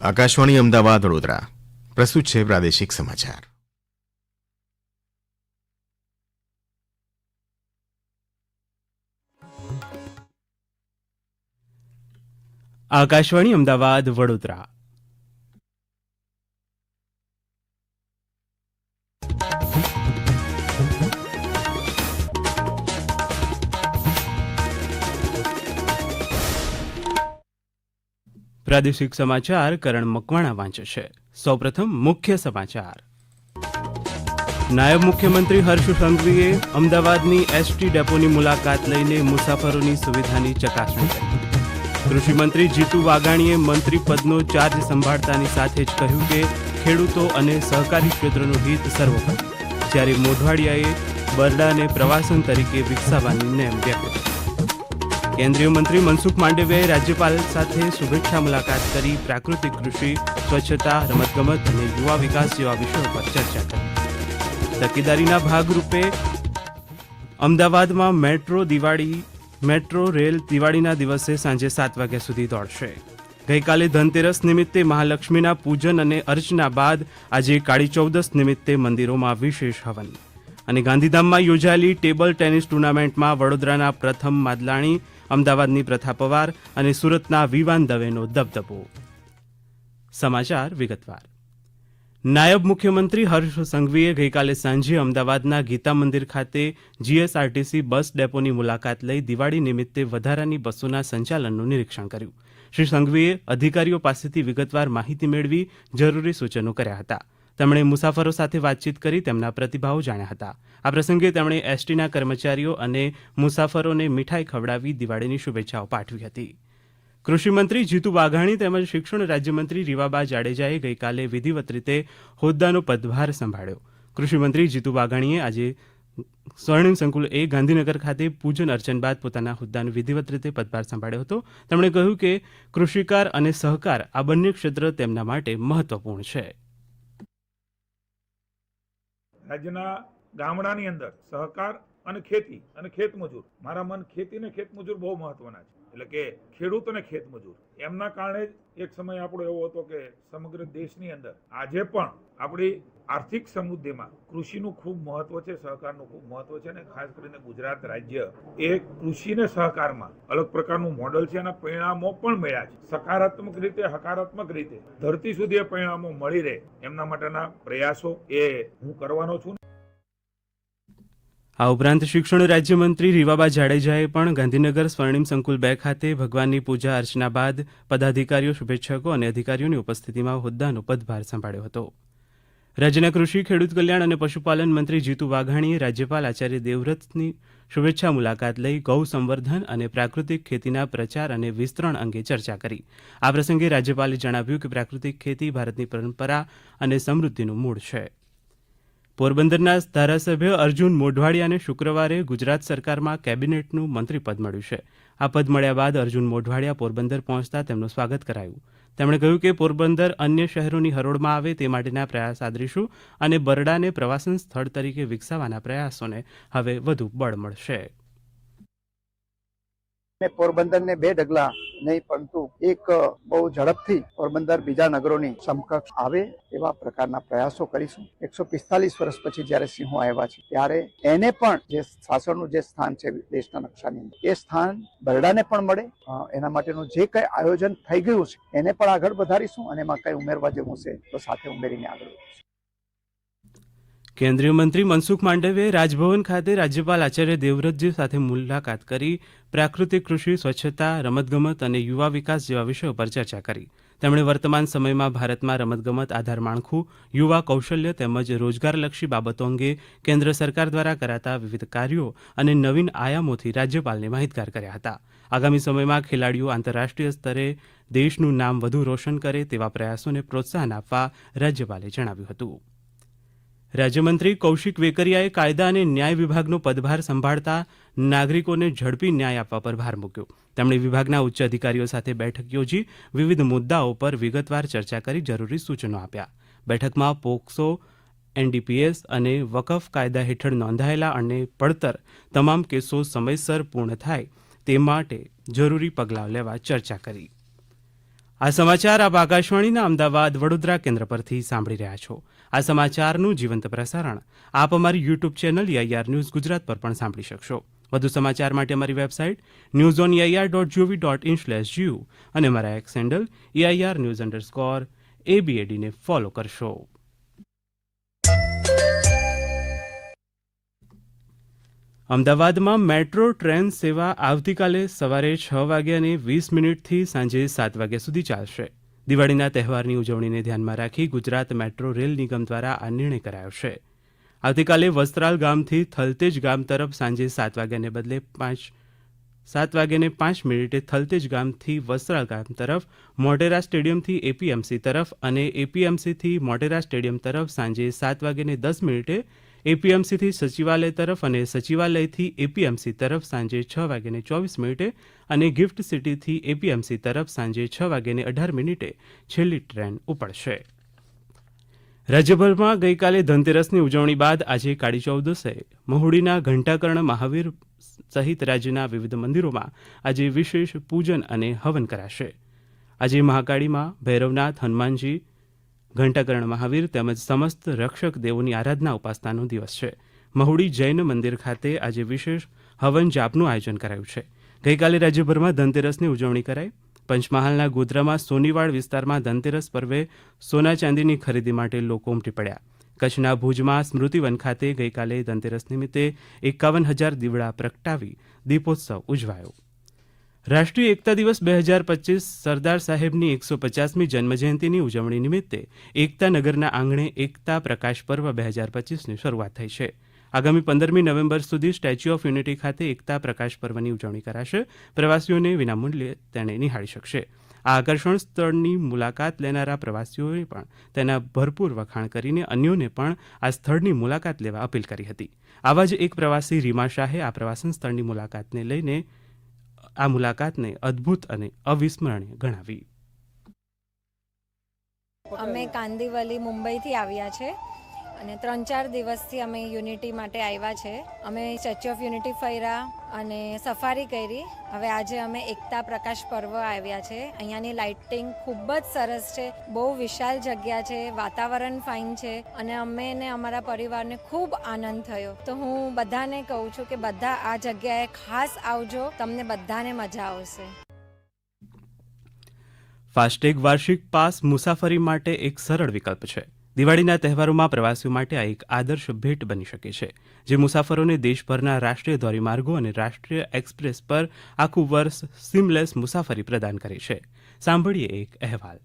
આકાશવાણી અમદાવાદ વડોદરા. પ્રસ્તુત છે પ્રાદેશિક સમાચાર. આકાશવાણી અમદાવાદ વડોદરા. પ્રાદેશિક સમાચાર કરણ મકવાણા વાંચે છે. સૌપ્રથમ મુખ્ય સમાચાર. નાયબ મુખ્યમંત્રી હર્ષ સંઘવીએ અમદાવાદની એસટી ડેપોની મુલાકાત લઈને મુસાફરોની સુવિધાની ચકાસણી કરી. કૃષિમંત્રી જીતુ વાઘાણીએ મંત્રી પદનો ચાર્જ સંભાળતાની સાથે જ કહ્યું કે ખેડૂતો અને સહકારી ક્ષેત્રનું હિત સર્વોપરી જ્યારે મોઢવાડિયાએ બરડાને પ્રવાસન તરીકે વિકસાવવાની નેમ વ્યક્ત કરી. કેન્દ્રીય મંત્રી મનસુખ માંડવિયાએ રાજ્યપાલ સાથે શુભેચ્છા મુલાકાત કરી પ્રાકૃતિક કૃષિ, સ્વચ્છતા, રમતગમત અને યુવા વિકાસ જેવા વિષયો પર ચર્ચા કરી. તકેદારીના ભાગરૂપે અમદાવાદમાં મેટ્રો દિવાળી, મેટ્રો રેલ દિવાળીના દિવસે સાંજે સાત વાગ્યા સુધી દોડશે. ગઈકાલે ધનતેરસ નિમિત્તે મહાલક્ષ્મીના પૂજન અને અર્ચના બાદ આજે કાળી ચૌદસ નિમિત્તે મંદિરોમાં વિશેષ હવન. અને ગાંધીધામમાં યોજાયેલી ટેબલ ટેનિસ ટુર્નામેન્ટમાં વડોદરાના પ્રથમ માદલાણી અમદાવાદની પ્રથા પવાર અને સુરતના વિવાન દવેનો દબદબો. સમાચાર વિગતવાર. નાયબ મુખ્યમંત્રી હર્ષ સંઘવીએ ગઈકાલે સાંજે અમદાવાદના ગીતા મંદિર ખાતે જીએસઆરટીસી બસ ડેપોની મુલાકાત લઈ દિવાળી નિમિત્તે વધારાની બસોના સંચાલનનું નિરીક્ષણ કર્યું. શ્રી સંઘવીએ અધિકારીઓ પાસેથી વિગતવાર માહિતી મેળવી જરૂરી સૂચનો કર્યા હતા. તેમણે મુસાફરો સાથે વાતચીત કરી તેમના પ્રતિભાવો જાણ્યા હતા. આ પ્રસંગે તેમણે એસટીના કર્મચારીઓ અને મુસાફરોને મીઠાઈ ખવડાવી દિવાળીની શુભેચ્છાઓ પાઠવી હતી. કૃષિમંત્રી જીતુ વાઘાણી તેમજ શિક્ષણ રાજ્યમંત્રી રીવાબા જાડેજાએ ગઈકાલે વિધિવત રીતે હોદ્દાનો પદભાર સંભાળ્યો. કૃષિમંત્રી જીતુ વાઘાણીએ આજે સ્વર્ણિમ સંકુલ એ ગાંધીનગર ખાતે પૂજન અર્ચન બાદ પોતાના હોદ્દાનો વિધિવત રીતે પદભાર સંભાળ્યો હતો. તેમણે કહ્યું કે કૃષિકાર અને સહકાર આ બંને ક્ષેત્ર તેમના માટે મહત્વપૂર્ણ છે. રાજ્યના ગામડાની અંદર સહકાર અને ખેતી અને ખેતમજૂર. મારા મન ખેતી અને ખેતમજૂર બહુ મહત્વના છે. એટલે કે ખેડૂત અને ખેતમજૂર. એમના કારણે જ એક સમય આપણો એવો હતો કે સમગ્ર દેશની અંદર આજે પણ આપણી આર્થિક સમૃદ્ધિમાં કૃષિનું ખૂબ મહત્વ છે, સહકારનું ખૂબ મહત્વ છે અને ખાસ કરીને ગુજરાત રાજ્ય એ કૃષિને સહકારમાં અલગ પ્રકારનું મોડલ છે અને પરિણામો પણ મળ્યા છે. સકારાત્મક રીતે, હકારાત્મક રીતે ધરતી સુધી એ પરિણામો મળી રહે એમના માટેના પ્રયાસો એ હું કરવાનો છું. આ ઉપરાંત શિક્ષણ રાજ્યમંત્રી રીવાબા જાડેજાએ પણ ગાંધીનગર સ્વર્ણિમ સંકુલ બે ખાતે ભગવાનની પૂજા અર્ચના બાદ પદાધિકારીઓ, શુભેચ્છકો અને અધિકારીઓની ઉપસ્થિતિમાં હોદ્દાનો પદભાર સંભાળ્યો હતો. રાજ્યના કૃષિ, ખેડૂત કલ્યાણ અને પશુપાલન મંત્રી જીતુ વાઘાણીએ રાજ્યપાલ આચાર્ય દેવવ્રતની શુભેચ્છા મુલાકાત લઈ ગૌ સંવર્ધન અને પ્રાકૃતિક ખેતીના પ્રચાર અને વિસ્તરણ અંગે ચર્ચા કરી. આ પ્રસંગે રાજ્યપાલે જણાવ્યું કે પ્રાકૃતિક ખેતી ભારતની પરંપરા અને સમૃદ્ધિનું મૂળ છે. પોરબંદરના ધારાસભ્ય અર્જુન મોઢવાડિયાને શુક્રવારે ગુજરાત સરકારમાં કેબિનેટનું મંત્રીપદ મળ્યું છે. આ પદ મળ્યા બાદ અર્જુન મોઢવાડિયા પોરબંદર પહોંચતા તેમનું સ્વાગત કરાયું. તેમણે કહ્યું કે પોરબંદર અન્ય શહેરોની હરોળમાં આવે તે માટેના પ્રયાસ આદરીશું અને બરડાને પ્રવાસન સ્થળ તરીકે વિકસાવવાના પ્રયાસોને હવે વધુ બળ મળશે. ને પોરબંદરને બે ડગલા નહીં, પરંતુ એક બહુ ઝડપથી પોરબંદર બીજા નગરોની સમકક્ષ આવે એવા પ્રકારના પ્રયાસો કરીશું. એકસો પિસ્તાલીસ વર્ષ પછી જ્યારે સિંહો આવ્યા છે, ત્યારે એને પણ જે શાસનનું જે સ્થાન છે દેશના નકશાની અંદર, એ સ્થાન બરડાને પણ મળે. એના માટેનું જે કંઈ આયોજન થઈ ગયું છે, એને પણ આગળ વધારીશું અને એમાં કંઈ ઉમેરવા જેવું છે તો સાથે ઉમેરીને આગળ વધીશું. કેન્દ્રીય મંત્રી મનસુખ માંડવીયાએ રાજભવન ખાતે રાજ્યપાલ આચાર્ય દેવવ્રતજી સાથે મુલાકાત કરી પ્રાકૃતિક કૃષિ, સ્વચ્છતા, રમતગમત અને યુવા વિકાસ જેવા વિષયો પર ચર્ચા કરી. તેમણે વર્તમાન સમયમાં ભારતમાં રમતગમત, આધાર માળખું, યુવા કૌશલ્ય તેમજ રોજગારલક્ષી બાબતો અંગે કેન્દ્ર સરકાર દ્વારા કરાતા વિવિધ કાર્યો અને નવીન આયામોથી રાજ્યપાલને માહિતગાર કર્યા હતા. આગામી સમયમાં ખેલાડીઓ આંતરરાષ્ટ્રીય સ્તરે દેશનું નામ વધુ રોશન કરે તેવા પ્રયાસોને પ્રોત્સાહન આપવા રાજ્યપાલે જણાવ્યું હતું. રાજ્યમંત્રી કૌશિક વેકરિયાએ કાયદા અને ન્યાય વિભાગનો પદભાર સંભાળતા નાગરિકોને ઝડપી ન્યાય આપવા પર ભાર મૂક્યો. તેમણે વિભાગના ઉચ્ચ અધિકારીઓ સાથે બેઠક યોજી વિવિધ મુદ્દાઓ પર વિગતવાર ચર્ચા કરી જરૂરી સૂચનો આપ્યા. બેઠકમાં પોક્સો, એનડીપીએસ અને વકફ કાયદા હેઠળ નોંધાયેલા અને પડતર તમામ કેસો સમયસર પૂર્ણ થાય તે માટે જરૂરી પગલાં લેવા ચર્ચા કરી. આ સમાચાર આપ આકાશવાણીના અમદાવાદ વડોદરા કેન્દ્ર પરથી સાંભળી રહ્યા છો. આ સમાચારનું જીવંત પ્રસારણ આપ અમારી યુટ્યુબ ચેનલ યાર ન્યૂઝ ગુજરાત પર પણ સાંભળી શકશો. વધુ સમાચાર માટે અમારી website news on AIR dot GOV dot in slash GU અને અમારા X handle AIR news underscore એબીએડીને follow કરશો. અમદાવાદમાં મેટ્રો, ટ્રેન સેવા આવતીકાલે સવારે છ વાગ્યાને વીસ મિનિટથી સાંજે સાત વાગ્યા સુધી ચાલશે. દિવાળીના તહેવારની ઉજવણીને ધ્યાનમાં રાખી ગુજરાત મેટ્રો રેલ નિગમ દ્વારા આ નિર્ણય કરાયો છે. આવતીકાલે વસ્ત્રાલ ગામથી થલતેજ ગામ તરફ સાંજે સાત વાગ્યાને બદલે પાંચ, સાત વાગ્યાને પાંચ મિનિટે થલતેજ ગામથી વસ્ત્રાલ ગામ તરફ, મોટેરા સ્ટેડિયમથી એપીએમસી તરફ અને એપીએમસીથી મોટેરા સ્ટેડિયમ તરફ સાંજે સાત વાગ્યાને દસ મિનિટે એપીએમસીથી સચિવાલય તરફ અને સચિવાલયથી એપીએમસી તરફ સાંજે છ વાગ્યાને ચોવીસ મિનિટે અને ગિફ્ટ સિટીથી એપીએમસી તરફ સાંજે છ વાગ્યાને અઢાર મિનિટે છેલ્લી ટ્રેન ઉપડશે. રાજ્યભરમાં ગઈકાલે ધનતેરસની ઉજવણી બાદ આજે કાળી ચૌદસે મહુડીના ઘંટાકર્ણ મહાવીર સહિત રાજ્યના વિવિધ મંદિરોમાં આજે વિશેષ પૂજન અને હવન કરાશે. આજે મહાકાળીમાં ભૈરવનાથ, હનુમાનજી ઘંટાકર્ણ મહાવીર તેમજ સમસ્ત રક્ષક દેવોની આરાધના ઉપાસનાનો દિવસ છે. મહુડી જૈન મંદિર ખાતે આજે વિશેષ હવન જાપનું આયોજન કરાયું છે. ગઈકાલે રાજ્યભરમાં ધનતેરસની ઉજવણી કરાઈ. પંચમહાલના ગોધરામાં સોનીવાડ વિસ્તારમાં ધનતેરસ પર્વે સોના ચાંદીની ખરીદી માટે લોકો ઉમટી પડ્યા. કચ્છના ભુજમાં સ્મૃતિવન ખાતે ગઈકાલે ધનતેરસ નિમિત્તે એકાવન હજાર દીવડા પ્રગટાવી દીપોત્સવ ઉજવાયો. રાષ્ટ્રીય એકતા દિવસ બે હજાર પચીસ સરદાર સાહેબની એકસો પચાસમી જન્મજયંતિની ઉજવણી નિમિત્તે એકતા નગરના આંગણે એકતા પ્રકાશ પર્વ બે હજાર પચીસની શરૂઆત થઈ છે. આગામી પંદરમી નવેમ્બર સુધી સ્ટેચ્યુ ઓફ યુનિટી ખાતે એકતા પ્રકાશ પર્વની ઉજવણી કરાશે. પ્રવાસીઓને વિનામૂલ્યે તેને નિહાળી શકશે. આ આકર્ષણ સ્થળની મુલાકાત લેનારા પ્રવાસીઓએ પણ તેના ભરપૂર વખાણ કરીને અન્યોને પણ આ સ્થળની મુલાકાત લેવા અપીલ કરી હતી. આવા જ એક પ્રવાસી રીમા શાહે આ પ્રવાસન સ્થળની મુલાકાતને લઈને આ મુલાકાતને અદ્ભુત અને અવિસ્મરણીય ગણાવી. અમે કાંદીવલી મુંબઈથી આવ્યા છે. અને ત્રણ ચાર દિવસથી અમે યુનિટી માટે આવ્યા છે. અમે સ્ટેચ્યુ ઓફ યુનિટી ફર્યા અને સફારી કરી. હવે આજે અમે એકતા પ્રકાશ પર્વ આવ્યા છે. અહીંયાની લાઇટિંગ ખૂબ જ સરસ છે. બહુ વિશાળ જગ્યા છે. વાતાવરણ ફાઇન છે અને અમે ને અમારા પરિવારને ખૂબ આનંદ થયો. તો હું બધાને કહું છું કે બધા આ જગ્યાએ ખાસ આવજો. તમને બધાને મજા આવશે. ફાસ્ટેગ વાર્ષિક પાસ મુસાફરી માટે એક સરળ વિકલ્પ છે. દિવાળીના તહેવારોમાં પ્રવાસીઓ માટે આ એક આદર્શ ભેટ બની શકે છે, જે મુસાફરોને દેશભરના રાષ્ટ્રીય ધોરીમાર્ગો અને રાષ્ટ્રીય એક્સપ્રેસ પર આખું વર્ષ સિમલેસ મુસાફરી પ્રદાન કરે છે. સાંભળીએ એક અહેવાલ.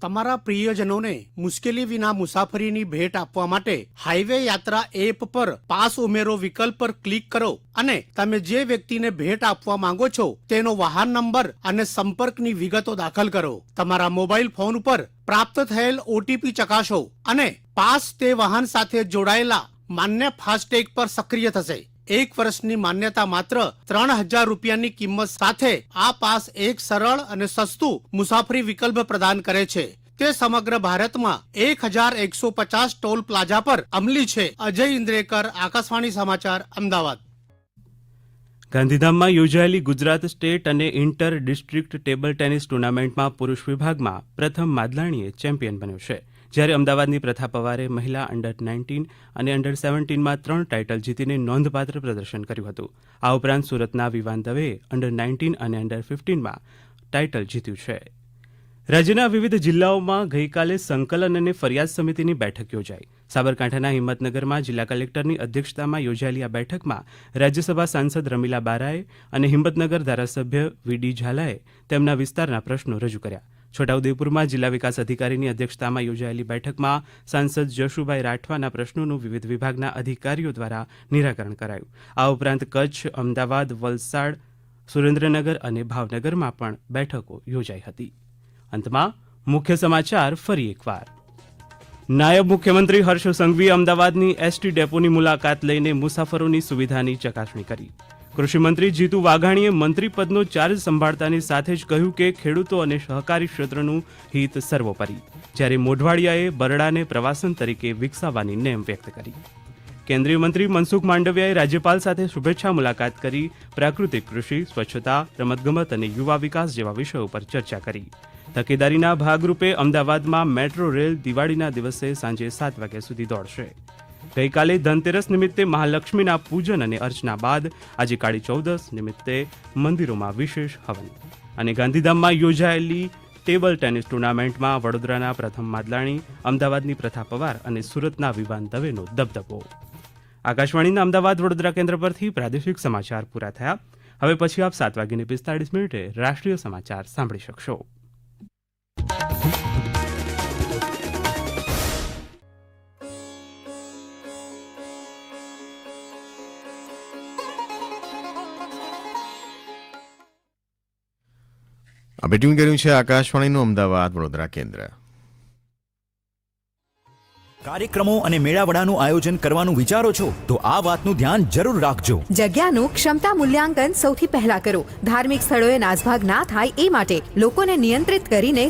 તમારા પ્રિયજનોને મુશ્કેલી વિના મુસાફરીની ભેટ આપવા માટે હાઈવે યાત્રા એપ પર પાસ ઉમેરો વિકલ્પ પર ક્લિક કરો અને તમે જે વ્યક્તિને ભેટ આપવા માંગો છો તેનો વાહન નંબર અને સંપર્કની વિગતો દાખલ કરો. તમારા મોબાઈલ ફોન પર પ્રાપ્ત થયેલ ઓટીપી ચકાસો અને પાસ તે વાહન સાથે જોડાયેલા માન્ય ફાસ્ટેગ પર સક્રિય થશે. એક વર્ષની માન્યતા માત્ર ત્રણ હજાર રૂપિયાની કિંમત સાથે આ પાસ એક સરળ અને સસ્તું મુસાફરી વિકલ્પ પ્રદાન કરે છે. તે સમગ્ર ભારતમાં એક હજાર એકસો પચાસ ટોલ પ્લાઝા પર અમલી છે. અજય ઇન્દ્રેકર, આકાશવાણી સમાચાર, અમદાવાદ. ગાંધીધામમાં યોજાયેલી ગુજરાત સ્ટેટ અને ઇન્ટર ડિસ્ટ્રિક્ટ ટેબલ ટેનિસ ટુર્નામેન્ટમાં પુરુષ વિભાગમાં પ્રથમ માદલાણીએ ચેમ્પિયન બન્યો છે. જ્યારે અમદાવાદની પ્રથા પવારે મહિલા અંડર નાઇન્ટીન અને અંડર સેવન્ટીનમાં ત્રણ ટાઇટલ જીતીને નોંધપાત્ર પ્રદર્શન કર્યું હતું. આ ઉપરાંત સુરતના વિવાન દવેએ અંડર નાઇન્ટીન અને અંડર ફિફ્ટીનમાં ટાઇટલ જીત્યું છે. રાજ્યના વિવિધ જિલ્લાઓમાં ગઈકાલે સંકલન અને ફરિયાદ સમિતિની બેઠક યોજાઈ. સાબરકાંઠાના હિંમતનગરમાં જિલ્લા કલેક્ટરની અધ્યક્ષતામાં યોજાયેલી આ બેઠકમાં રાજ્યસભા સાંસદ રમીલા બારાએ અને હિંમતનગર ધારાસભ્ય વીડી ઝાલાએ તેમના વિસ્તારના પ્રશ્નો રજૂ કર્યા. છોટાઉદેપુરમાં જિલ્લા વિકાસ અધિકારીની અધ્યક્ષતામાં યોજાયેલી બેઠકમાં સાંસદ જશુભાઈ રાઠવાના પ્રશ્નોનું વિવિધ વિભાગના અધિકારીઓ દ્વારા નિરાકરણ કરાયું. આ ઉપરાંત કચ્છ, અમદાવાદ, વલસાડ, સુરેન્દ્રનગર અને ભાવનગરમાં પણ બેઠકો યોજાઈ હતી. અંતમાં મુખ્ય સમાચાર ફરી એકવાર. નાયબ મુખ્યમંત્રી હર્ષ સંઘવીએ અમદાવાદની એસટી ડેપોની મુલાકાત લઈને મુસાફરોની સુવિધાની ચકાસણી કરી. કૃષિમંત્રી જીતુ વાઘાણીએ મંત્રીપદનો ચાર્જ સંભાળતાની સાથે જ કહ્યું કે ખેડૂતો અને સહકારી ક્ષેત્રનું હિત સર્વોપરી. જ્યારે મોઢવાડિયાએ બરડાને પ્રવાસન તરીકે વિકસાવવાની નેમ વ્યક્ત કરી. કેન્દ્રીય મંત્રી મનસુખ માંડવિયાએ રાજ્યપાલ સાથે શુભેચ્છા મુલાકાત કરી, પ્રાકૃતિક કૃષિ, સ્વચ્છતા, રમતગમત અને યુવા વિકાસ જેવા વિષયો પર ચર્ચા કરી. તકેદારીના ભાગરૂપે અમદાવાદમાં મેટ્રો રેલ દિવાળીના દિવસે સાંજે સાત વાગ્યા સુધી દોડશે. ગઈકાલે ધનતેરસ નિમિત્તે મહાલક્ષ્મીના પૂજન અને અર્ચના બાદ આજે કાળી ચૌદસ નિમિત્તે મંદિરોમાં વિશેષ હવન. અને ગાંધીધામમાં યોજાયેલી ટેબલ ટેનિસ ટુર્નામેન્ટમાં વડોદરાના પ્રથમ માદલાણી, અમદાવાદની પ્રથા પવાર અને સુરતના વિવાન દવેનો દબદબો. આકાશવાણીના અમદાવાદ વડોદરા કેન્દ્ર પરથી પ્રાદેશિક સમાચાર પૂરા થયા. હવે પછી આપ સાત વાગીને પિસ્તાળીસ મિનિટે રાષ્ટ્રીય સમાચાર સાંભળી શકશો. આપણે ટ્યુન કર્યું છે આકાશવાણીનું અમદાવાદ વડોદરા કેન્દ્ર. કાર્યક્રમો અને મેળાવડાનું આયોજન કરવાનું વિચારો છો તો આ વાતનું ધ્યાન જરૂર રાખજો. જગ્યાનું ક્ષમતા મૂલ્યાંકન સૌથી પહેલા કરો. ધાર્મિક સ્થળોએ નાસભાગ ના થાય એ માટે લોકોને નિયંત્રિત કરીને